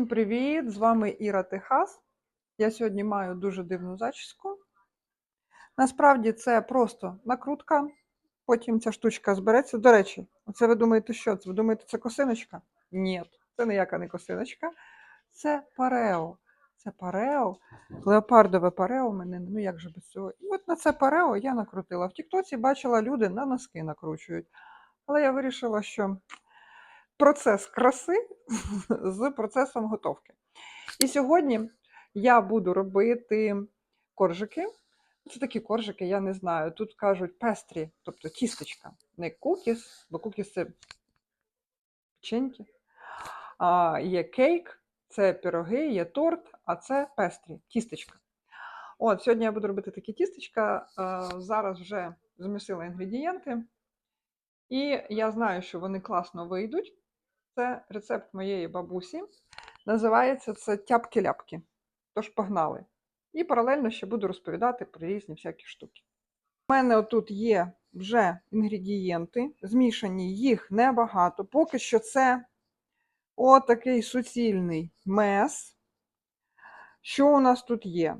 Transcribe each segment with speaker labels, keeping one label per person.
Speaker 1: Всім Привіт! З вами Іра Техас. Я сьогодні маю дуже дивну зачіску. Насправді це просто накрутка, потім ця штучка збереться. До речі, оце ви думаєте, що це? Ви думаєте, це косиночка? Ні, це ніяка не косиночка. Це парео. Це парео, леопардове парео мене, ну як же без цього. І от на це парео я накрутила. В Тіктоці бачила, люди на носки накручують. Але я вирішила, що процес краси з процесом готовки. І сьогодні я буду робити коржики. Це такі коржики, я не знаю. Тут кажуть пестрі, тобто тістечка, не кукіс, бо кукіс це печеньки. А є кейк, це пироги, є торт, а це пестрі, тістечка. От, сьогодні я буду робити такі тістечка. Зараз вже змісила інгредієнти. І я знаю, що вони класно вийдуть. Це рецепт моєї бабусі. Називається це тяпки-ляпки. Тож погнали. І паралельно ще буду розповідати про різні всякі штуки. У мене отут є вже інгредієнти, змішані їх небагато. Поки що це отакий суцільний мес. Що у нас тут є?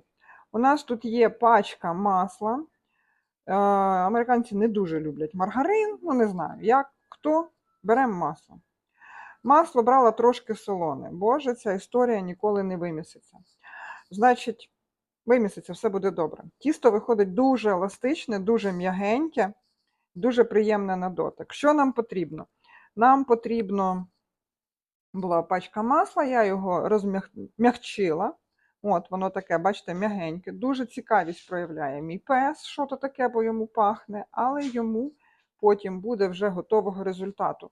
Speaker 1: У нас тут є пачка масла. Е, Американці не дуже люблять маргарин, ну не знаю, як хто беремо масло. Масло брала трошки солоне. Боже, ця історія ніколи не виміситься. Значить, виміситься, все буде добре. Тісто виходить дуже еластичне, дуже м'ягеньке, дуже приємне на дотик. Що нам потрібно? Нам потрібно була пачка масла, я його розм'ягчила. От, воно таке, бачите, м'ягеньке. Дуже цікавість проявляє мій пес, що то таке, бо йому пахне, але йому потім буде вже готового результату.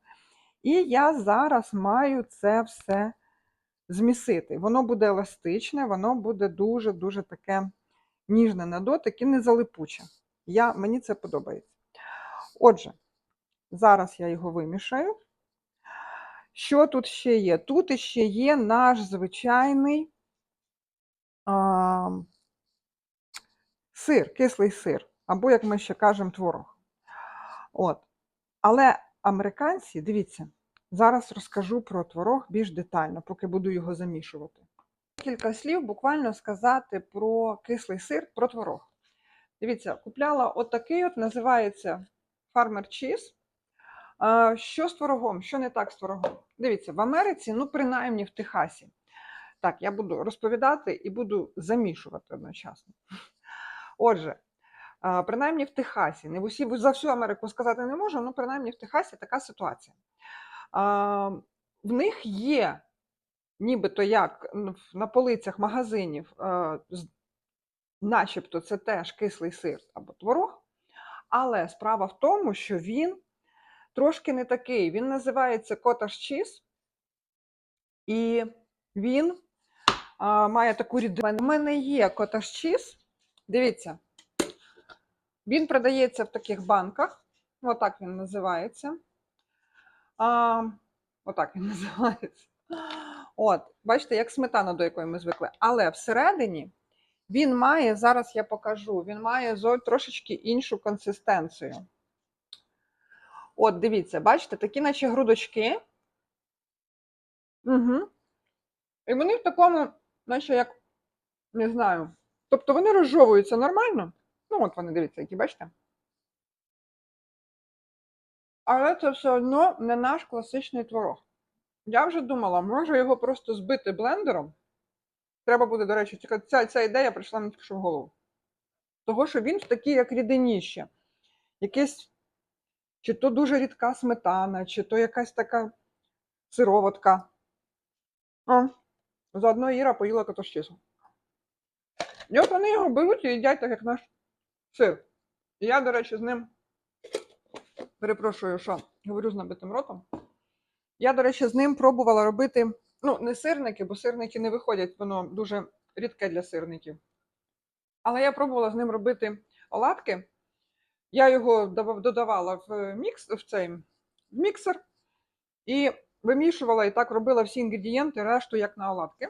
Speaker 1: І я зараз маю це все змісити. Воно буде еластичне, воно буде дуже-дуже таке ніжне на дотик і не залипуче. Я, Мені це подобається. Отже, зараз я його вимішаю. Що тут ще є? Тут ще є наш звичайний а, сир, кислий сир, або, як ми ще кажемо, творог. От. Але американці, дивіться, зараз розкажу про творог більш детально, поки буду його замішувати. Кілька слів буквально сказати про кислий сир, про творог. Дивіться, купляла отакий от, називається Farmer Cheese. Що з творогом? Що не так з творогом? Дивіться, в Америці, ну, принаймні в Техасі. Так, я буду розповідати і буду замішувати одночасно. Отже, принаймні в Техасі, не в усі за всю Америку сказати не можу, але принаймні в Техасі така ситуація. В них є, нібито як на полицях магазинів, начебто це теж кислий сир або творог, але справа в тому, що він трошки не такий. Він називається Cottage Cheese, і він має таку рідину. У мене є Cottage Cheese, дивіться. Він продається в таких банках. Отак він називається. А, Отак він називається. От, бачите, як сметана, до якої ми звикли. Але всередині він має, зараз я покажу, він має трошечки іншу консистенцію. От, дивіться, бачите, такі, наче грудочки. Угу. І вони в такому, наче як, не знаю. Тобто вони розжовуються нормально. Ну, от вони, дивіться, які бачите. Але це все одно не наш класичний творог. Я вже думала, може його просто збити блендером. Треба буде, до речі, ця ця ідея прийшла мені тільки в голову. Того, що він такий, як рідиніще. Якийсь, чи то дуже рідка сметана, чи то якась така сироватка. А, заодно Іра поїла катощису. І от вони його беруть і їдять так, як наш сир. І я, до речі, з ним перепрошую, що говорю з набитим ротом. Я, до речі, з ним пробувала робити, ну, не сирники, бо сирники не виходять, воно дуже рідке для сирників. Але я пробувала з ним робити оладки. Я його додавала в мікс, в цей в міксер і вимішувала і так робила всі інгредієнти, решту як на оладки.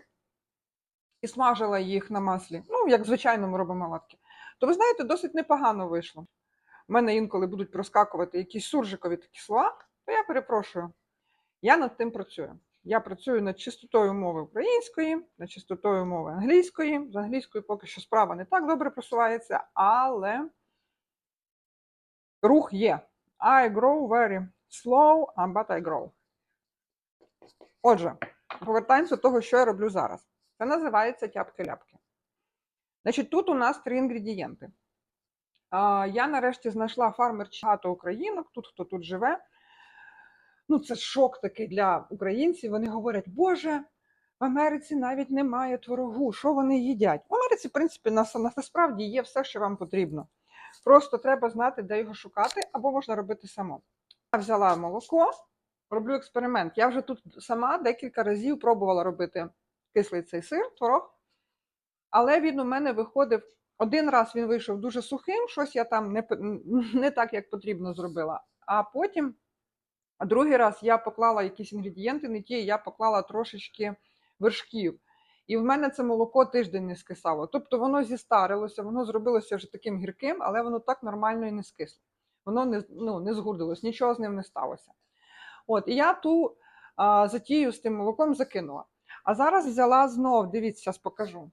Speaker 1: І смажила їх на маслі. Ну, як звичайно ми робимо оладки то ви знаєте, досить непогано вийшло. У мене інколи будуть проскакувати якісь суржикові такі слова, то я перепрошую. Я над тим працюю. Я працюю над чистотою мови української, над чистотою мови англійської. З англійською поки що справа не так добре просувається, але рух є. I grow very slow, but I grow. Отже, повертаємося до того, що я роблю зараз. Це називається тяпки-ляпки. Значить, тут у нас три інгредієнти. Я нарешті знайшла фармер багато українок, тут хто тут живе. Ну, це шок такий для українців. Вони говорять, Боже, в Америці навіть немає творогу, що вони їдять? В Америці, в принципі, нас, насправді є все, що вам потрібно. Просто треба знати, де його шукати, або можна робити само. Я взяла молоко, роблю експеримент. Я вже тут сама декілька разів пробувала робити кислий цей сир, творог, але він у мене виходив. Один раз він вийшов дуже сухим, щось я там не, не так, як потрібно зробила. А потім, другий раз я поклала якісь інгредієнти, не ті, я поклала трошечки вершків. І в мене це молоко тиждень не скисало. Тобто воно зістарилося, воно зробилося вже таким гірким, але воно так нормально і не скисло. Воно не ну, не згурдилось, нічого з ним не сталося. От, І я ту а, затію з тим молоком закинула. А зараз взяла знов, дивіться, покажу.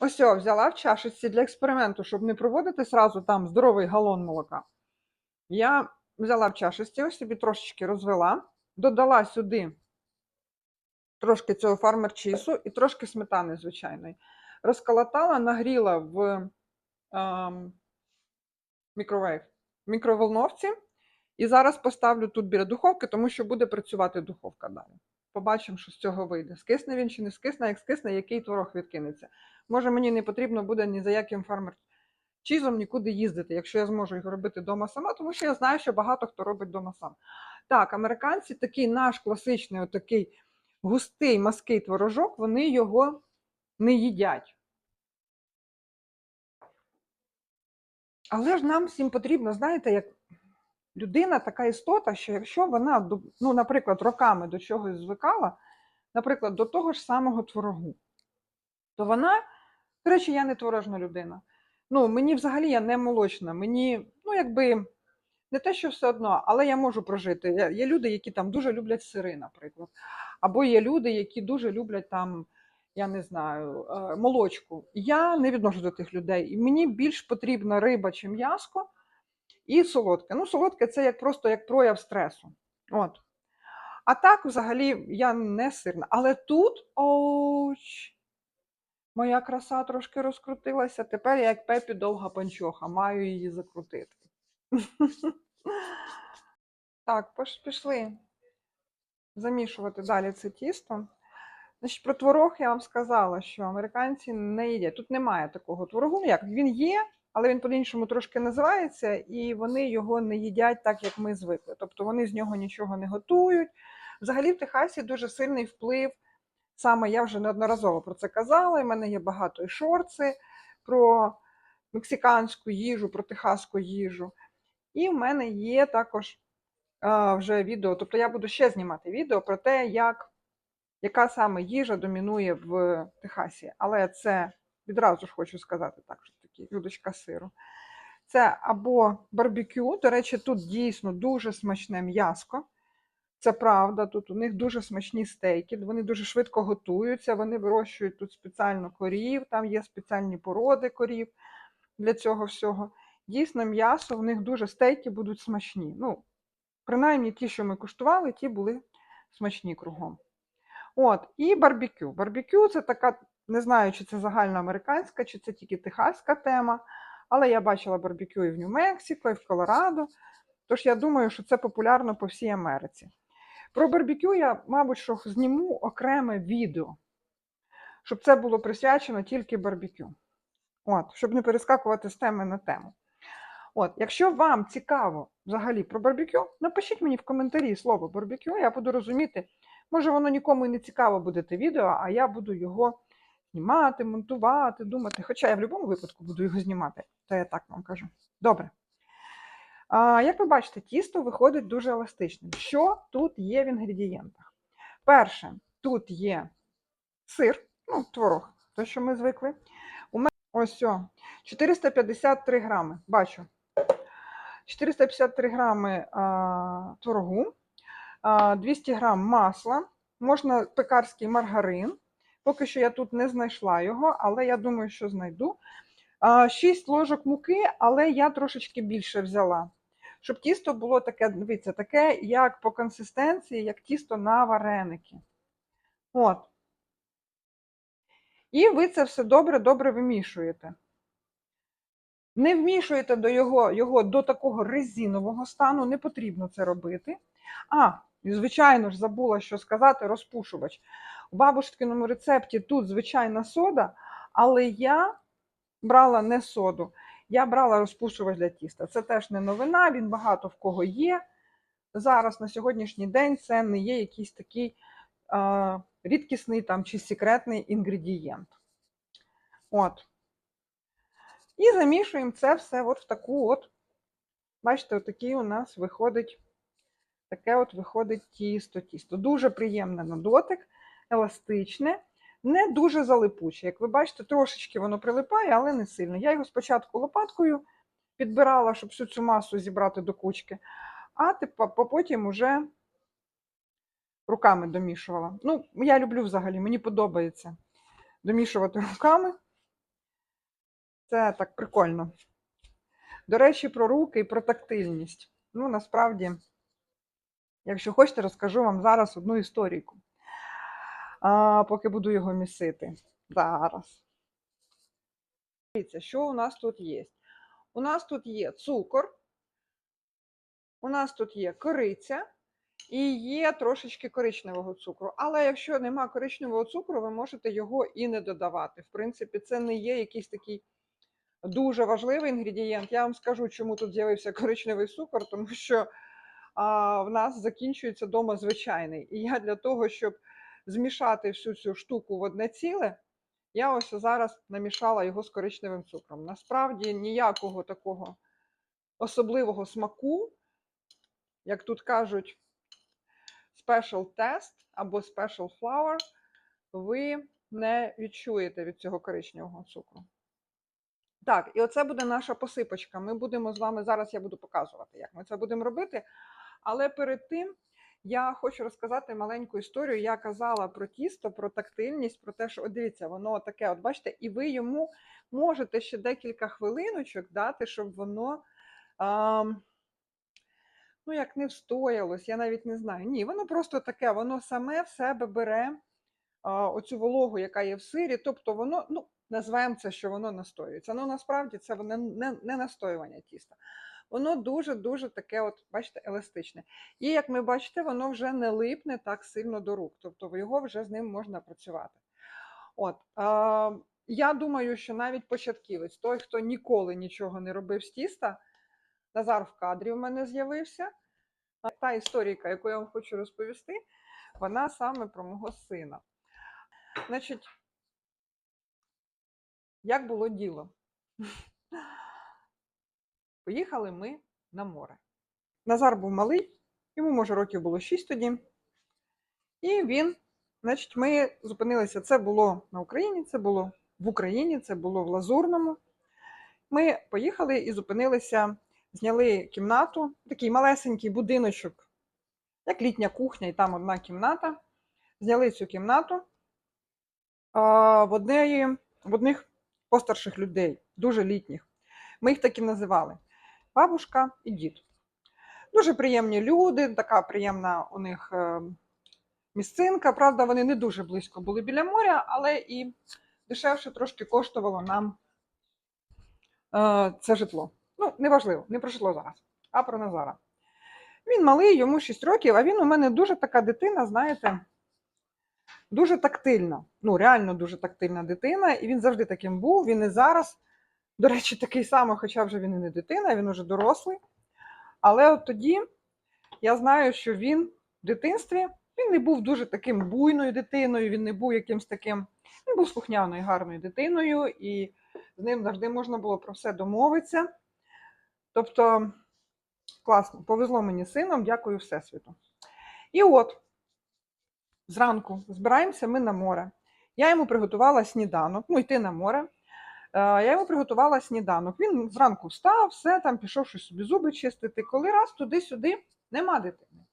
Speaker 1: Ось о, взяла в чашечці для експерименту, щоб не проводити сразу там здоровий галон молока. Я взяла в чашечці, ось собі трошечки розвела, додала сюди трошки цього фармер-чісу і трошки сметани звичайної. Розколотала, нагріла в ем, мікровейв, мікроволновці. І зараз поставлю тут біля духовки, тому що буде працювати духовка далі. Побачимо, що з цього вийде. Скисне він чи не скисне, як скисне, який творог відкинеться. Може, мені не потрібно буде ні за яким фармер чізом нікуди їздити, якщо я зможу його робити вдома сама, тому що я знаю, що багато хто робить вдома сам. Так, американці такий наш класичний, отакий густий маский творожок, вони його не їдять. Але ж нам всім потрібно, знаєте, як людина така істота, що якщо вона, ну, наприклад, роками до чогось звикала, наприклад, до того ж самого творогу, то вона, до речі, я не творожна людина. Ну, мені взагалі я не молочна, мені, ну, якби, не те, що все одно, але я можу прожити. Є люди, які там дуже люблять сири, наприклад. Або є люди, які дуже люблять там, я не знаю, е, молочку. Я не відношу до тих людей. І мені більш потрібна риба чи м'яско і солодке. Ну, солодке це як просто як прояв стресу. От. А так, взагалі, я не сирна. Але тут оч, моя краса трошки розкрутилася. Тепер я як пепі довга панчоха, маю її закрутити. Так, пішли замішувати далі це тісто. Значить, Про творог я вам сказала, що американці не їдять. Тут немає такого творогу. Як він є, але він по-іншому трошки називається, і вони його не їдять так, як ми звикли. Тобто вони з нього нічого не готують. Взагалі, в Техасі дуже сильний вплив. Саме я вже неодноразово про це казала. і в мене є багато і шорти про мексиканську їжу, про техаську їжу. І в мене є також а, вже відео. Тобто я буду ще знімати відео про те, як, яка саме їжа домінує в Техасі. Але це відразу ж хочу сказати так, що людочка сиру. Це або барбекю. До речі, тут дійсно дуже смачне м'яско. Це правда, тут у них дуже смачні стейки, вони дуже швидко готуються, вони вирощують тут спеціально корів, там є спеціальні породи корів для цього всього. Дійсно, м'ясо в них дуже стейки будуть смачні. Ну, принаймні ті, що ми куштували, ті були смачні кругом. От, І барбекю. Барбекю це така, не знаю, чи це загальноамериканська, чи це тільки техаська тема. Але я бачила барбекю і в Нью-Мексико, і в Колорадо. Тож я думаю, що це популярно по всій Америці. Про барбекю я, мабуть, що зніму окреме відео, щоб це було присвячено тільки барбекю. От, щоб не перескакувати з теми на тему. От, Якщо вам цікаво взагалі про барбекю, напишіть мені в коментарі слово барбекю, я буду розуміти, може воно нікому і не цікаво буде те відео, а я буду його знімати, монтувати, думати. Хоча я в будь-якому випадку буду його знімати, то я так вам кажу. Добре. А, Як ви бачите, тісто виходить дуже еластичним. Що тут є в інгредієнтах? Перше, тут є сир, ну, творог, те, що ми звикли. У мене ось о, 453 грами, бачу. 453 грами а, творогу, а, 200 грам масла, можна пекарський маргарин. Поки що я тут не знайшла його, але я думаю, що знайду. 6 ложок муки, але я трошечки більше взяла. Щоб тісто було таке, дивіться, таке, як по консистенції, як тісто на вареники. От. І ви це все добре-добре вимішуєте. Не вмішуєте до його, його до такого резинового стану, не потрібно це робити. А, звичайно ж, забула що сказати, розпушувач. У бабушкиному рецепті тут звичайна сода, але я брала не соду, я брала розпушувач для тіста. Це теж не новина, він багато в кого є. Зараз на сьогоднішній день це не є якийсь такий е, рідкісний там, чи секретний інгредієнт. От. І замішуємо це все от в таку от, бачите, отакий у нас виходить, таке от виходить тісто. тісто. Дуже приємне на дотик, еластичне, не дуже залипуче. Як ви бачите, трошечки воно прилипає, але не сильно. Я його спочатку лопаткою підбирала, щоб всю цю масу зібрати до кучки, а потім уже руками домішувала. Ну, я люблю взагалі, мені подобається домішувати руками. Це так прикольно. До речі, про руки і про тактильність. Ну, насправді, якщо хочете, розкажу вам зараз одну історійку. А, поки буду його місити. Зараз. Дивіться, що у нас тут є? У нас тут є цукор, у нас тут є кориця і є трошечки коричневого цукру. Але якщо нема коричневого цукру, ви можете його і не додавати. В принципі, це не є якийсь такий дуже важливий інгредієнт. Я вам скажу, чому тут з'явився коричневий цукор, тому що а, в нас закінчується дома звичайний. І я для того, щоб змішати всю цю штуку в одне ціле, я ось зараз намішала його з коричневим цукром. Насправді ніякого такого особливого смаку, як тут кажуть, special test або special flour, ви не відчуєте від цього коричневого цукру. Так, і оце буде наша посипочка. Ми будемо з вами зараз, я буду показувати, як ми це будемо робити. Але перед тим я хочу розказати маленьку історію. Я казала про тісто, про тактильність, про те, що от дивіться, воно таке, от бачите, і ви йому можете ще декілька хвилиночок дати, щоб воно. А, Ну, як не встоялось, я навіть не знаю. Ні, воно просто таке, воно саме в себе бере а, оцю вологу, яка є в сирі. Тобто воно, ну, назвемо це, що воно настоюється. Ну, насправді це воно не, не настоювання тіста. Воно дуже-дуже таке, от, бачите, еластичне. І як ми бачите, воно вже не липне так сильно до рук, тобто його вже з ним можна працювати. От, а, Я думаю, що навіть початківець, той, хто ніколи нічого не робив з тіста, Назар в кадрі в мене з'явився. Та історійка, яку я вам хочу розповісти, вона саме про мого сина. Значить, як було діло? Поїхали ми на море. Назар був малий, йому, може, років було 6 тоді. І він, значить, ми зупинилися. Це було на Україні, це було в Україні, це було в Лазурному. Ми поїхали і зупинилися, зняли кімнату, такий малесенький будиночок, як літня кухня, і там одна кімната. Зняли цю кімнату а, в, однеї, в одних постарших людей, дуже літніх. Ми їх так і називали бабушка і дід. Дуже приємні люди, така приємна у них е, місцинка. Правда, вони не дуже близько були біля моря, але і дешевше трошки коштувало нам е, це житло. Ну, неважливо, не про житло зараз, а про Назара. Він малий, йому 6 років, а він у мене дуже така дитина, знаєте, дуже тактильна. Ну, реально дуже тактильна дитина, і він завжди таким був. Він і зараз. До речі, такий самий, хоча вже він і не дитина, він уже дорослий. Але от тоді я знаю, що він в дитинстві він не був дуже таким буйною дитиною, він не був якимсь таким, він був слухняною, гарною дитиною, і з ним завжди можна було про все домовитися. Тобто, класно, повезло мені сином, дякую Всесвіту. І от, зранку збираємося ми на море. Я йому приготувала сніданок, ну, йти на море. Я йому приготувала сніданок. Він зранку встав, все там пішов щось собі зуби чистити. Коли раз туди-сюди нема дитини.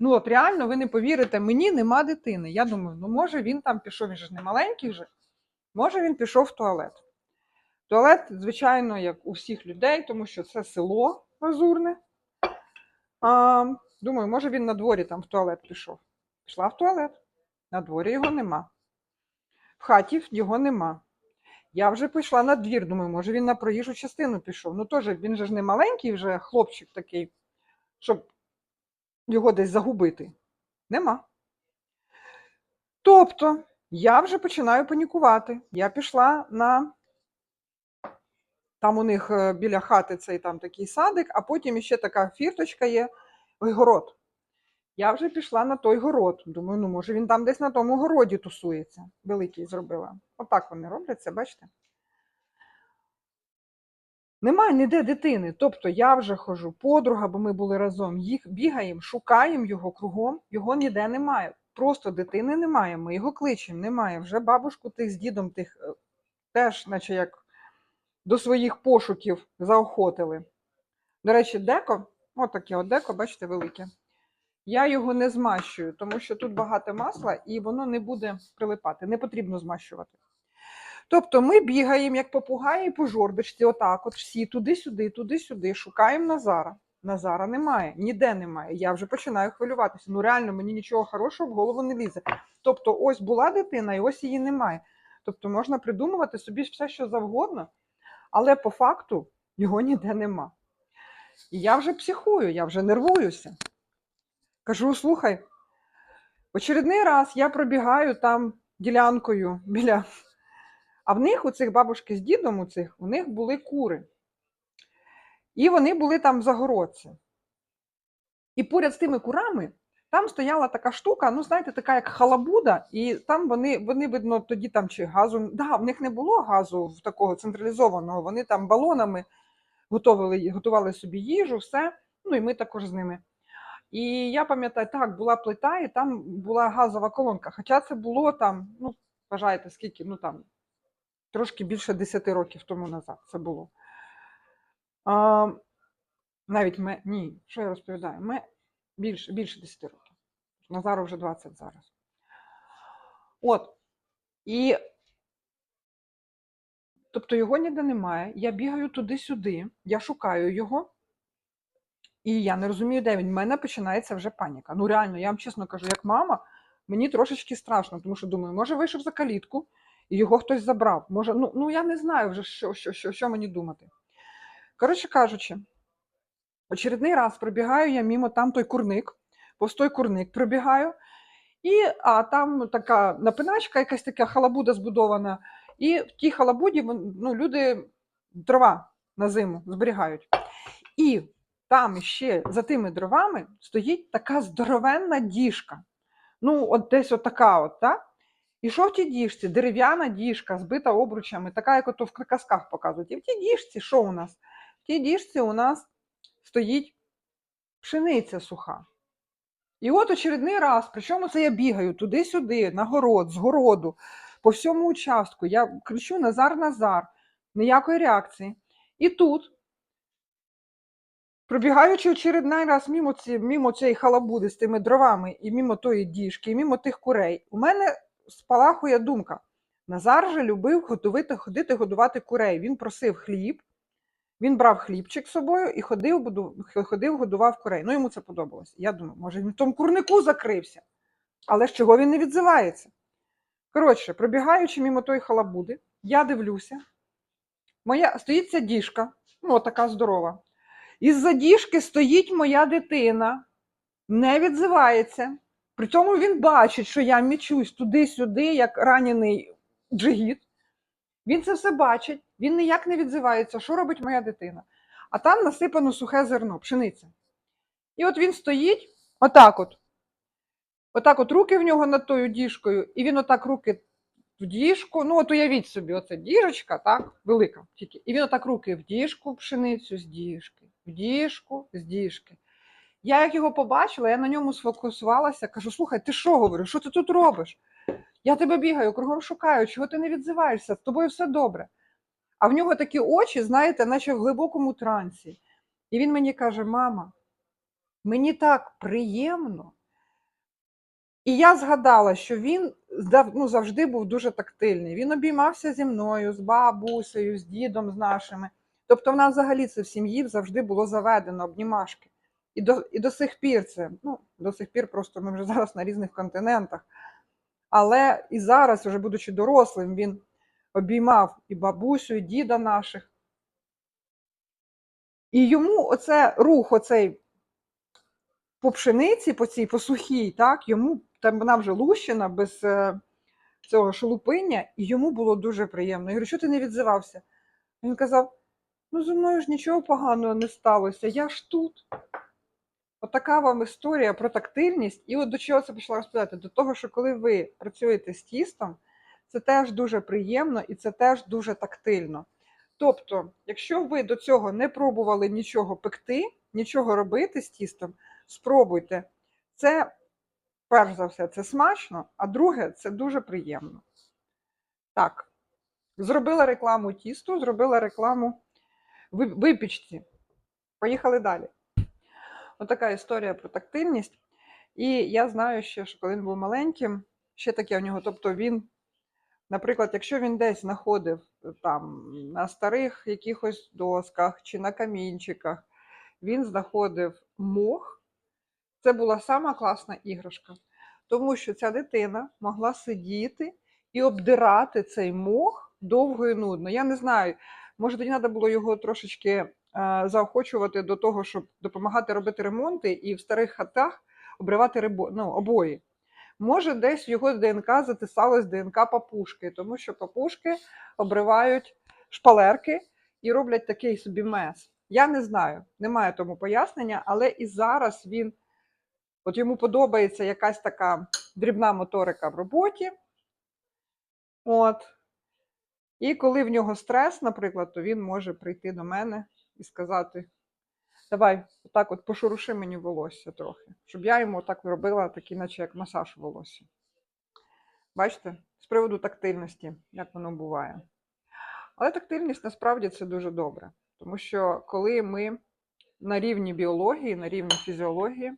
Speaker 1: Ну, от реально, ви не повірите, мені нема дитини. Я думаю, ну може він там пішов, він же не маленький вже. Може він пішов в туалет. Туалет, звичайно, як у всіх людей, тому що це село Лазурне. А, думаю, може він на дворі там в туалет пішов. Пішла в туалет. На дворі його нема. В хаті його нема. Я вже пішла на двір, думаю, може він на проїжджу частину пішов. Ну теж він же ж не маленький вже хлопчик такий, щоб його десь загубити. Нема. Тобто, я вже починаю панікувати. Я пішла на. Там у них е, біля хати цей там такий садик, а потім ще така фірточка є, ой, город. Я вже пішла на той город. Думаю, ну може він там десь на тому городі тусується. Великий зробила. Отак вони роблять це, бачите? Немає ніде дитини. Тобто я вже хожу, подруга, бо ми були разом, їх бігаємо, шукаємо його кругом, його ніде немає. Просто дитини немає. Ми його кличемо, немає. Вже бабушку тих з дідом тих е, теж, наче як до своїх пошуків заохотили. До речі, деко, отаке от деко, бачите, велике. Я його не змащую, тому що тут багато масла і воно не буде прилипати. Не потрібно змащувати. Тобто ми бігаємо, як попугаї по жордочці, отак, от всі туди-сюди, туди-сюди, шукаємо Назара. Назара немає, ніде немає. Я вже починаю хвилюватися. Ну реально, мені нічого хорошого в голову не лізе. Тобто, ось була дитина, і ось її немає. Тобто можна придумувати собі все, що завгодно, але по факту його ніде нема. І я вже психую, я вже нервуюся. Кажу: слухай, очередний раз я пробігаю там ділянкою біля. А в них, у цих бабушки з дідом, у цих, у них були кури. І вони були там в загородці. І поряд з тими курами там стояла така штука, ну, знаєте, така як халабуда, і там вони, вони видно, тоді там чи газу. Да, в них не було газу в такого централізованого, вони там балонами готували, готували собі їжу, все. Ну і ми також з ними. І я пам'ятаю, так, була плита, і там була газова колонка. Хоча це було там, ну, вважаєте, скільки, ну там, трошки більше 10 років тому назад це було. А, навіть ми, ні, що я розповідаю? Ми більше, більше 10 років. Назару вже 20 зараз. От. І тобто його ніде немає. Я бігаю туди-сюди, я шукаю його. І я не розумію, де він. У мене починається вже паніка. Ну, реально, я вам чесно кажу, як мама, мені трошечки страшно, тому що думаю, може вийшов за калітку і його хтось забрав. Може, ну, ну я не знаю вже, що, що, що, що мені думати. Коротше кажучи, очередний раз пробігаю я мимо там той курник, повз той курник пробігаю, і а там така напиначка, якась така халабуда збудована, і в тій халабуді ну, люди дрова на зиму зберігають. І там ще за тими дровами стоїть така здоровенна діжка. Ну, от десь от така от, так? І що в тій діжці? Дерев'яна діжка, збита обручами, така, як ото в казках показують. І в тій діжці, що у нас? В тій діжці у нас стоїть пшениця суха. І от очередний раз, причому це я бігаю туди-сюди, на город, з городу, по всьому участку. Я кричу Назар, Назар, ніякої реакції. І тут Пробігаючи очередний раз мимо ці, мимо цієї халабуди з тими дровами і мимо тої діжки, і мимо тих курей, у мене спалахує думка. Назар же любив готувати, ходити годувати курей. Він просив хліб, він брав хлібчик з собою і ходив, ходив годував курей. Ну, йому це подобалось. Я думаю, може, він в тому курнику закрився. Але з чого він не відзивається? Коротше, пробігаючи мимо тої халабуди, я дивлюся, моя стоїть ця діжка, ну, така здорова. Із задіжки стоїть моя дитина, не відзивається. При цьому він бачить, що я мічусь туди-сюди, як ранений джигіт. Він це все бачить, він ніяк не відзивається, що робить моя дитина. А там насипано сухе зерно, пшениця. І от він стоїть, отак от. Отак от руки в нього над тою діжкою, і він отак руки в діжку. Ну, от уявіть собі, оце діжечка, так, велика тільки. І він отак руки в діжку, пшеницю з діжки в діжку з діжки. Я як його побачила, я на ньому сфокусувалася, кажу: слухай, ти що говориш? Що ти тут робиш? Я тебе бігаю, кругом шукаю, чого ти не відзиваєшся, з тобою все добре. А в нього такі очі, знаєте, наче в глибокому трансі. І він мені каже: мама, мені так приємно. І я згадала, що він ну, завжди був дуже тактильний. Він обіймався зі мною, з бабусею, з дідом, з нашими. Тобто, в нас взагалі це в сім'ї завжди було заведено обнімашки. І до, і до сих пір це, ну, до сих пір просто ми вже зараз на різних континентах. Але і зараз, вже будучи дорослим, він обіймав і бабусю, і діда наших. І йому оце рух, оцей по пшениці, по цій по сухій, так, йому там вона вже лущена без е, цього шелупиння, і йому було дуже приємно. Я говорю, що ти не відзивався? Він казав: ну, зі мною ж нічого поганого не сталося, я ж тут. Отака вам історія про тактильність. І от до чого це почала розповідати? До того, що коли ви працюєте з тістом, це теж дуже приємно і це теж дуже тактильно. Тобто, якщо ви до цього не пробували нічого пекти, нічого робити з тістом, спробуйте. Це, перш за все, це смачно, а друге, це дуже приємно. Так, зробила рекламу тісту, зробила рекламу випічці. Поїхали далі. Отака історія про тактильність. І я знаю ще, що коли він був маленьким, ще таке у нього. Тобто він, наприклад, якщо він десь знаходив е, там на старих якихось досках чи на камінчиках, він знаходив мох, це була сама класна іграшка. Тому що ця дитина могла сидіти і обдирати цей мох довго і нудно. Я не знаю, може тоді треба було його трошечки е, заохочувати до того, щоб допомагати робити ремонти і в старих хатах обривати рибо, ну, обої. Може, десь в його ДНК затисалось ДНК папушки, тому що папушки обривають шпалерки і роблять такий собі мес. Я не знаю, немає тому пояснення, але і зараз він, от йому подобається якась така дрібна моторика в роботі. От. І коли в нього стрес, наприклад, то він може прийти до мене і сказати: Давай, отак от пошуруши мені волосся трохи, щоб я йому так робила, такий, наче як масаж волосся. Бачите, з приводу тактильності, як воно буває. Але тактильність насправді це дуже добре, тому що коли ми на рівні біології, на рівні фізіології,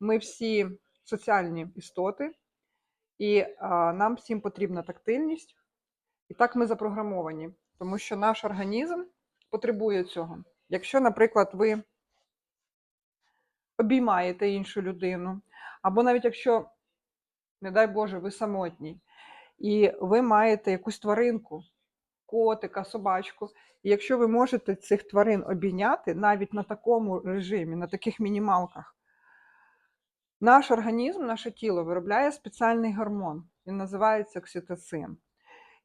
Speaker 1: ми всі соціальні істоти, і а, нам всім потрібна тактильність. Так ми запрограмовані, тому що наш організм потребує цього. Якщо, наприклад, ви обіймаєте іншу людину, або навіть якщо, не дай Боже, ви самотній, і ви маєте якусь тваринку, котика, собачку, і якщо ви можете цих тварин обійняти навіть на такому режимі, на таких мінімалках, наш організм, наше тіло виробляє спеціальний гормон. Він називається окситоцин.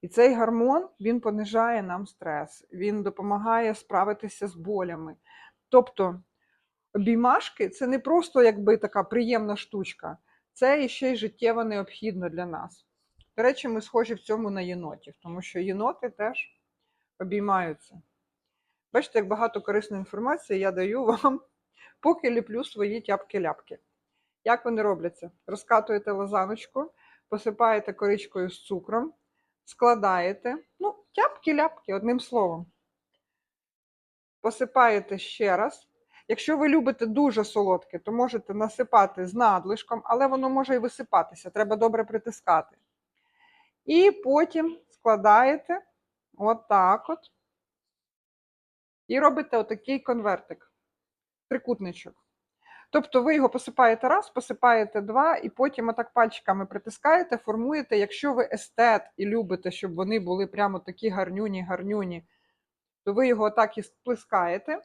Speaker 1: І цей гормон він понижає нам стрес, він допомагає справитися з болями. Тобто обіймашки це не просто якби така приємна штучка, це ще й життєво необхідно для нас. До речі, ми схожі в цьому на єнотів, тому що єноти теж обіймаються. Бачите, як багато корисної інформації я даю вам, поки ліплю свої тяпки-ляпки. Як вони робляться? Розкатуєте лозаночку, посипаєте коричкою з цукром, складаєте, ну, тяпки-ляпки, одним словом. Посипаєте ще раз. Якщо ви любите дуже солодке, то можете насипати з надлишком, але воно може і висипатися, треба добре притискати. І потім складаєте отак от. І робите отакий конвертик, трикутничок. Тобто ви його посипаєте раз, посипаєте два, і потім отак пальчиками притискаєте, формуєте. Якщо ви естет і любите, щоб вони були прямо такі гарнюні-гарнюні, то ви його отак і сплескаєте.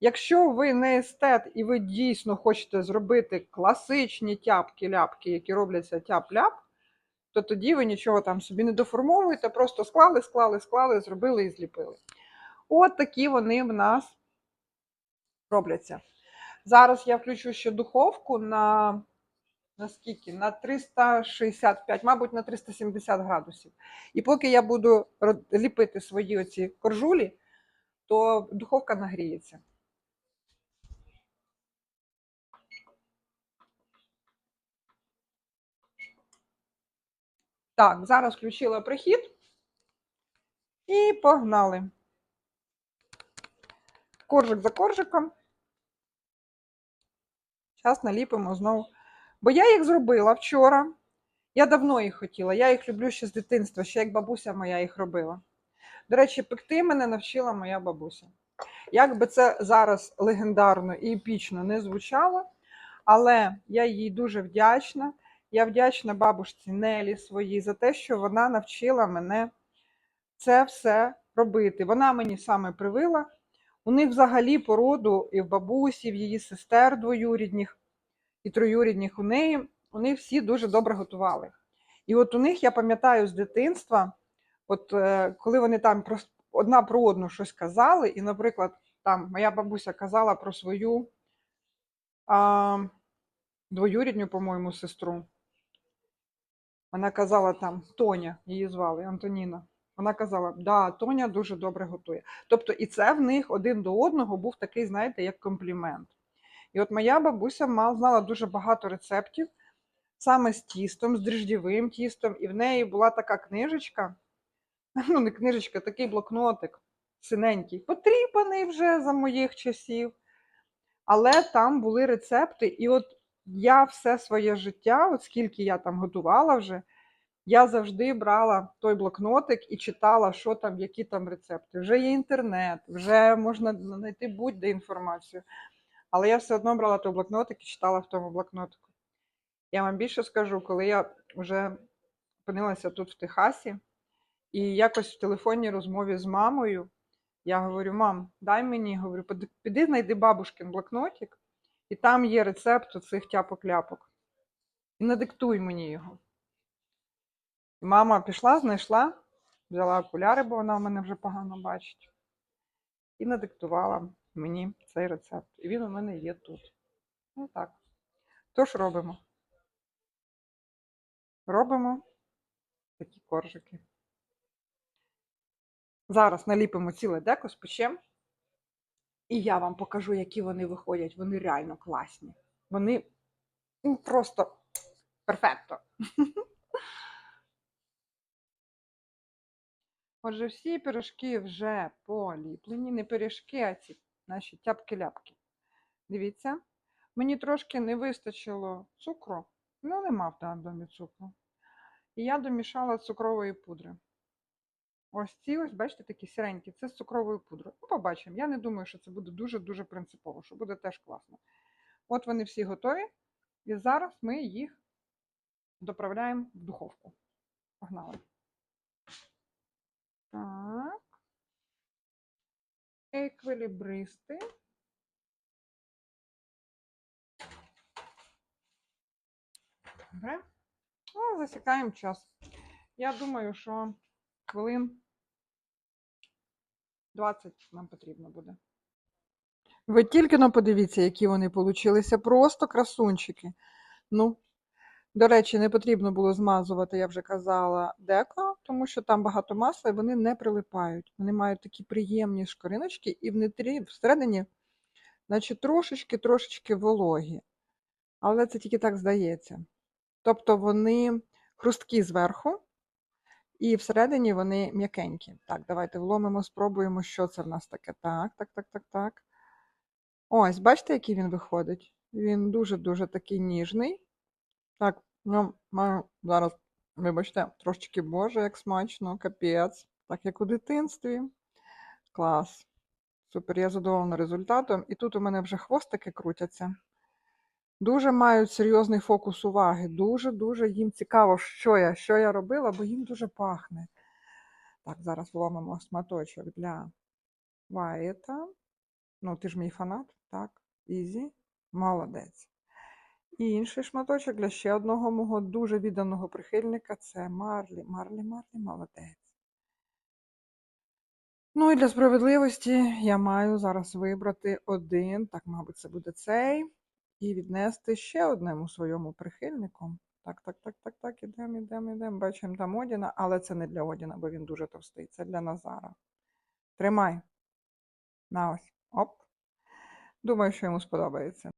Speaker 1: Якщо ви не естет і ви дійсно хочете зробити класичні тяпки-ляпки, які робляться тяп-ляп, то тоді ви нічого там собі не доформовуєте, просто склали, склали, склали, зробили і зліпили. От такі вони в нас робляться. Зараз я включу ще духовку на, на скільки? На 365, мабуть, на 370 градусів. І поки я буду ліпити свої оці коржулі, то духовка нагріється. Так, зараз включила прихід. І погнали. Коржик за коржиком. Зараз наліпимо знову. Бо я їх зробила вчора. Я давно їх хотіла. Я їх люблю ще з дитинства, ще як бабуся моя їх робила. До речі, пекти мене навчила моя бабуся. Як би це зараз легендарно і епічно не звучало, але я їй дуже вдячна. Я вдячна бабушці Нелі своїй за те, що вона навчила мене це все робити. Вона мені саме привила. У них взагалі по роду і в бабусі, в її сестер двоюрідних, і троюрідних у неї, вони всі дуже добре готували. І от у них я пам'ятаю з дитинства, от е, коли вони там одна про одну щось казали, і, наприклад, там моя бабуся казала про свою а, двоюрідню, по-моєму, сестру. Вона казала там Тоня, її звали Антоніна. Вона казала, да, Тоня дуже добре готує. Тобто, і це в них один до одного був такий, знаєте, як комплімент. І от моя бабуся мала, знала дуже багато рецептів саме з тістом, з дріждєвим тістом, і в неї була така книжечка, ну, не книжечка, такий блокнотик синенький, потріпаний вже за моїх часів. Але там були рецепти, і от я все своє життя, от скільки я там готувала вже, я завжди брала той блокнотик і читала, що там, які там рецепти. Вже є інтернет, вже можна знайти будь-де інформацію. Але я все одно брала той блокнотик і читала в тому блокнотику. Я вам більше скажу, коли я вже опинилася тут в Техасі, і якось в телефонній розмові з мамою я говорю: мам, дай мені, говорю, піди знайди бабушкин блокнотик, і там є рецепт цих тяпок-ляпок. І надиктуй мені його. І мама пішла, знайшла, взяла окуляри, бо вона в мене вже погано бачить, і надиктувала мені цей рецепт. І він у мене є тут. Ну так. Тож робимо. Робимо такі коржики. Зараз наліпимо ціле деко, спечемо. І я вам покажу, які вони виходять. Вони реально класні. Вони просто перфекто. Отже, всі пирожки вже поліплені. Не пиріжки, а ці наші тяпки-ляпки. Дивіться, мені трошки не вистачило цукру. Ну, нема в домі цукру. І я домішала цукрової пудри. Ось ці ось, бачите, такі сіренькі, це з цукровою пудрою. Ну, побачимо. Я не думаю, що це буде дуже-дуже принципово, що буде теж класно. От вони всі готові. І зараз ми їх доправляємо в духовку. Погнали. Так. Еквілібристи. Добре. Ну, засікаємо час. Я думаю, що хвилин 20 нам потрібно буде. Ви тільки но подивіться, які вони получилися. Просто красунчики. Ну, до речі, не потрібно було змазувати, я вже казала, деко, тому що там багато масла і вони не прилипають. Вони мають такі приємні шкориночки, і внутрі, всередині, значить, трошечки-трошечки вологі. Але це тільки так здається. Тобто вони хрусткі зверху, і всередині вони м'якенькі. Так, давайте вломимо, спробуємо, що це в нас таке. Так, так, так, так, так. Ось, бачите, який він виходить? Він дуже-дуже такий ніжний. Так, ну, маю зараз, вибачте, трошечки боже, як смачно, капець. Так, як у дитинстві. Клас. Супер, я задоволена результатом. І тут у мене вже хвостики крутяться. Дуже мають серйозний фокус уваги. Дуже-дуже їм цікаво, що я, що я робила, бо їм дуже пахне. Так, зараз вломимо сматочок для Ваєта. Ну, ти ж мій фанат, так? Ізі. Молодець. І інший шматочок для ще одного мого дуже відданого прихильника це Марлі. Марлі, Марлі, молодець. Ну і для справедливості я маю зараз вибрати один, так, мабуть, це буде цей, і віднести ще одному своєму прихильнику. Так, так, так, так, так, ідемо, ідемо, ідемо. Бачимо там Одіна, але це не для Одіна, бо він дуже товстий. Це для Назара. Тримай. На ось. Оп. Думаю, що йому сподобається.